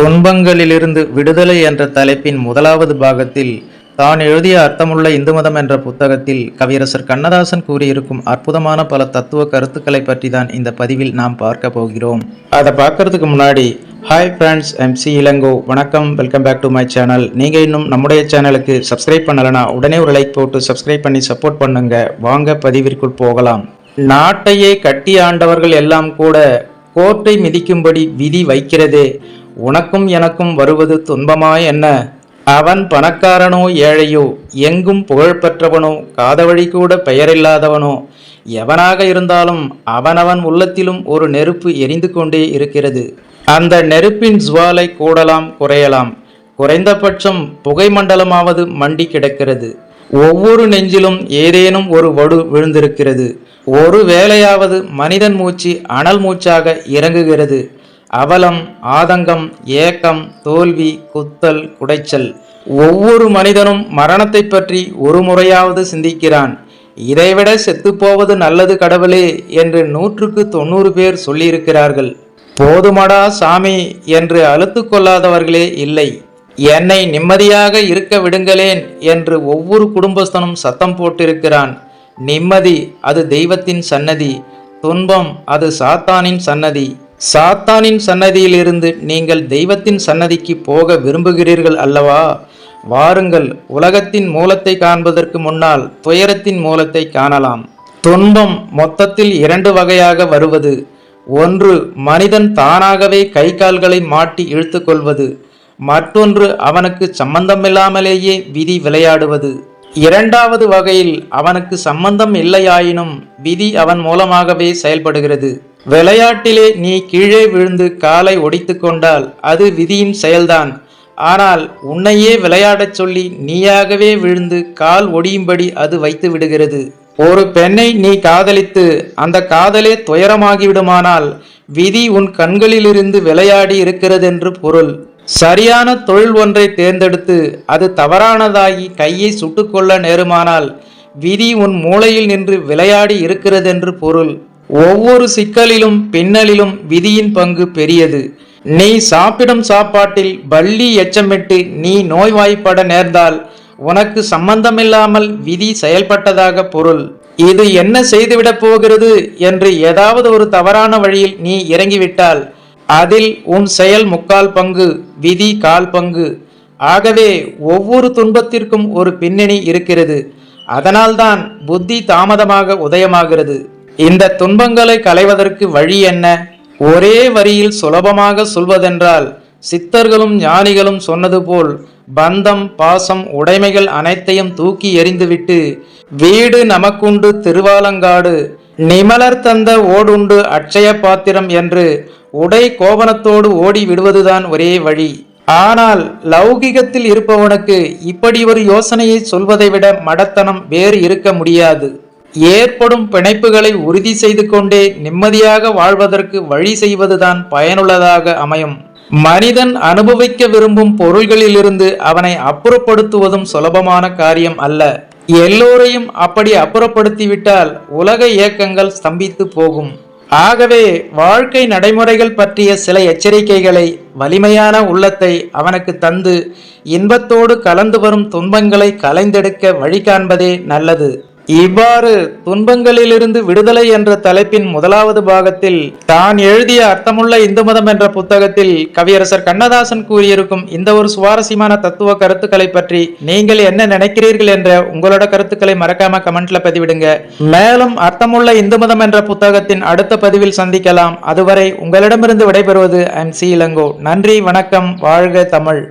துன்பங்களிலிருந்து விடுதலை என்ற தலைப்பின் முதலாவது பாகத்தில் தான் எழுதிய அர்த்தமுள்ள இந்து மதம் என்ற புத்தகத்தில் கவியரசர் கண்ணதாசன் கூறியிருக்கும் அற்புதமான பல தத்துவ கருத்துக்களை பற்றி தான் இந்த பதிவில் நாம் பார்க்க போகிறோம். அதை பார்க்கறதுக்கு முன்னாடி ஹாய் ஃப்ரெண்ட்ஸ் எம்சி இளங்கோ வணக்கம் welcome back to my channel நீங்கள் இன்னும் நம்முடைய சேனலுக்கு சப்ஸ்கிரைப் பண்ணலைன்னா உடனே ஒரு லைக் போட்டு சப்ஸ்கிரைப் பண்ணி சப்போர்ட் பண்ணுங்க. வாங்க பதிவிற்குள் போகலாம். நாட்டையே கட்டி ஆண்டவர்கள் எல்லாம் கூட கோர்ட்டை மிதிக்கும்படி விதி வைக்கிறதே உனக்கும் எனக்கும் வருவது துன்பமா என்ன? அவன் பணக்காரனோ ஏழையோ எங்கும் புகழ் பெற்றவனோ காதவழி கூட பெயரில்லாதவனோ எவனாக இருந்தாலும் அவனவன் உள்ளத்திலும் ஒரு நெருப்பு எரிந்து கொண்டே இருக்கிறது. அந்த நெருப்பின் ஜுவாலை கூடலாம் குறையலாம். குறைந்தபட்சம் புகை மண்டலமாவது மண்டி கிடக்கிறது. ஒவ்வொரு நெஞ்சிலும் ஏதேனும் ஒரு வடு விழுந்திருக்கிறது. ஒரு வேளையாவது மனிதன் மூச்சு அனல் மூச்சாக இறங்குகிறது. அவலம் ஆதங்கம் ஏக்கம் தோல்வி குத்தல் குடைச்சல். ஒவ்வொரு மனிதனும் மரணத்தை பற்றி ஒரு முறையாவது சிந்திக்கிறான். இதைவிட செத்துப்போவது நல்லது கடவுளே என்று நூற்றுக்கு தொண்ணூறு பேர் சொல்லியிருக்கிறார்கள். போதுமடா சாமி என்று அழுத்து கொள்ளாதவர்களே இல்லை. என்னை நிம்மதியாக இருக்க விடுங்களேன் என்று ஒவ்வொரு குடும்பஸ்தனும் சத்தம் போட்டிருக்கிறான். நிம்மதி அது தெய்வத்தின் சன்னதி துன்பம் அது சாத்தானின் சன்னதி. சாத்தானின் சன்னதியிலிருந்து நீங்கள் தெய்வத்தின் சன்னதிக்கு போக விரும்புகிறீர்கள் அல்லவா? வாருங்கள் உலகத்தின் மூலத்தை காண்பதற்கு முன்னால் துயரத்தின் மூலத்தை காணலாம். துன்பம் மொத்தத்தில் இரண்டு வகையாக வருவது. ஒன்று மனிதன் தானாகவே கை கால்களை மாட்டி இழுத்து கொள்வது மற்றொன்று அவனுக்கு சம்பந்தமில்லாமலேயே விதி விளையாடுவது. இரண்டாவது வகையில் அவனுக்கு சம்பந்தம் இல்லையாயினும் விதி அவன் மூலமாகவே செயல்படுகிறது. விளையாட்டிலே நீ கீழே விழுந்து காலை ஒடித்து கொண்டால் அது விதியின் செயல்தான். ஆனால் உன்னையே விளையாடச் சொல்லி நீயாகவே விழுந்து கால் ஒடியும்படி அது வைத்து விடுகிறது. ஒரு பெண்ணை நீ காதலித்து அந்த காதலே துயரமாகிவிடுமானால் விதி உன் கண்களிலிருந்து விளையாடி இருக்கிறதென்று பொருள். சரியான தொழில் ஒன்றை தேர்ந்தெடுத்து அது தவறானதாகி கையை சுட்டுக்கொள்ள நேருமானால் விதி உன் மூளையில் நின்று விளையாடி இருக்கிறதென்று பொருள். ஒவ்வொரு சிக்கலிலும் பின்னலிலும் விதியின் பங்கு பெரியது. நீ சாப்பிடும் சாப்பாட்டில் பள்ளி எச்சமிட்டு நீ நோய்வாய்ப்பட நேர்ந்தால் உனக்கு சம்பந்தமில்லாமல் விதி செயல்பட்டதாக பொருள். இது என்ன செய்துவிடப் போகிறது என்று ஏதாவது ஒரு தவறான வழியில் நீ இறங்கிவிட்டால் அதில் உன் செயல் முக்கால் பங்கு விதி கால் பங்கு. ஆகவே ஒவ்வொரு துன்பத்திற்கும் ஒரு பின்னணி இருக்கிறது. அதனால்தான் புத்தி தாமதமாக உதயமாகிறது. இந்த துன்பங்களை களைவதற்கு வழி என்ன? ஒரே வரியில் சுலபமாக சொல்வதென்றால் சித்தர்களும் ஞானிகளும் சொன்னது போல் பந்தம் பாசம் உடைமைகள் அனைத்தையும் தூக்கி எறிந்துவிட்டு வீடு நமக்குண்டு திருவாலங்காடு நிமலர் தந்த ஓடுண்டு அட்சய பாத்திரம் என்று உடை கோபனத்தோடு ஓடி விடுவதுதான் ஒரே வழி. ஆனால் லௌகிகத்தில் இருப்பவனுக்கு இப்படி ஒரு யோசனையை சொல்வதை விட மடத்தனம் வேறு இருக்க முடியாது. ஏற்படும் பிணைப்புகளை உறுதி செய்து கொண்டே நிம்மதியாக வாழ்வதற்கு வழி செய்வதுதான் பயனுள்ளதாக அமையும். மனிதன் அனுபவிக்க விரும்பும் பொருள்களிலிருந்து அவனை அப்புறப்படுத்துவதும் சுலபமான காரியம் அல்ல. எல்லோரையும் அப்படி அப்புறப்படுத்திவிட்டால் உலக இயக்கங்கள் ஸ்தம்பித்து போகும். ஆகவே வாழ்க்கை நடைமுறைகள் பற்றிய சில எச்சரிக்கைகளை வலிமையான உள்ளத்தை அவனுக்கு தந்து இன்பத்தோடு கலந்து வரும் துன்பங்களை கலைந்தெடுக்க வழி காண்பதே நல்லது. இவ்வாறு துன்பங்களிலிருந்து விடுதலை என்ற தலைப்பின் முதலாவது பாகத்தில் தான் எழுதிய அர்த்தமுள்ள இந்து மதம் என்ற புத்தகத்தில் கவியரசர் கண்ணதாசன் கூறியிருக்கும் இந்த ஒரு சுவாரஸ்யமான தத்துவ கருத்துக்களை பற்றி நீங்கள் என்ன நினைக்கிறீர்கள் என்ற உங்களோட கருத்துக்களை மறக்காம கமெண்ட்ல பதிவிடுங்க. மேலும் அர்த்தமுள்ள இந்து மதம் என்ற புத்தகத்தின் அடுத்த பதிவில் சந்திக்கலாம். அதுவரை உங்களிடமிருந்து விடைபெறுவது எம் சி இளங்கோ. நன்றி வணக்கம் வாழ்க தமிழ்.